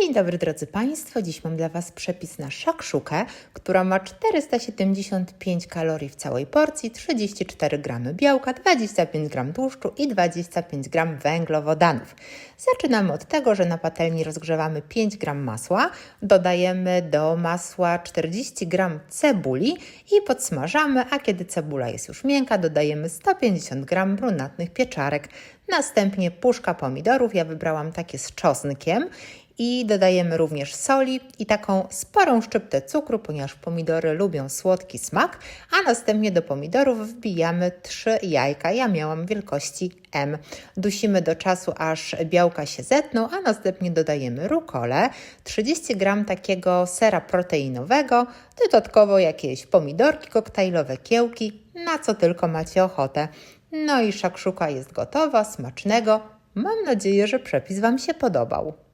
Dzień dobry drodzy Państwo, dziś mam dla Was przepis na szakszukę, która ma 475 kalorii w całej porcji, 34 gramy białka, 25 gram tłuszczu i 25 gram węglowodanów. Zaczynamy od tego, że na patelni rozgrzewamy 5 gram masła, dodajemy do masła 40 gram cebuli i podsmażamy, a kiedy cebula jest już miękka, dodajemy 150 gram brunatnych pieczarek. Następnie puszka pomidorów, ja wybrałam takie z czosnkiem i dodajemy również soli i taką sporą szczyptę cukru, ponieważ pomidory lubią słodki smak, a następnie do pomidorów wbijamy 3 jajka. Ja miałam wielkości M. Dusimy do czasu, aż białka się zetną, a następnie dodajemy rukolę, 30 gram takiego sera proteinowego, dodatkowo jakieś pomidorki koktajlowe, kiełki, na co tylko macie ochotę. No i szakszuka jest gotowa, smacznego. Mam nadzieję, że przepis Wam się podobał.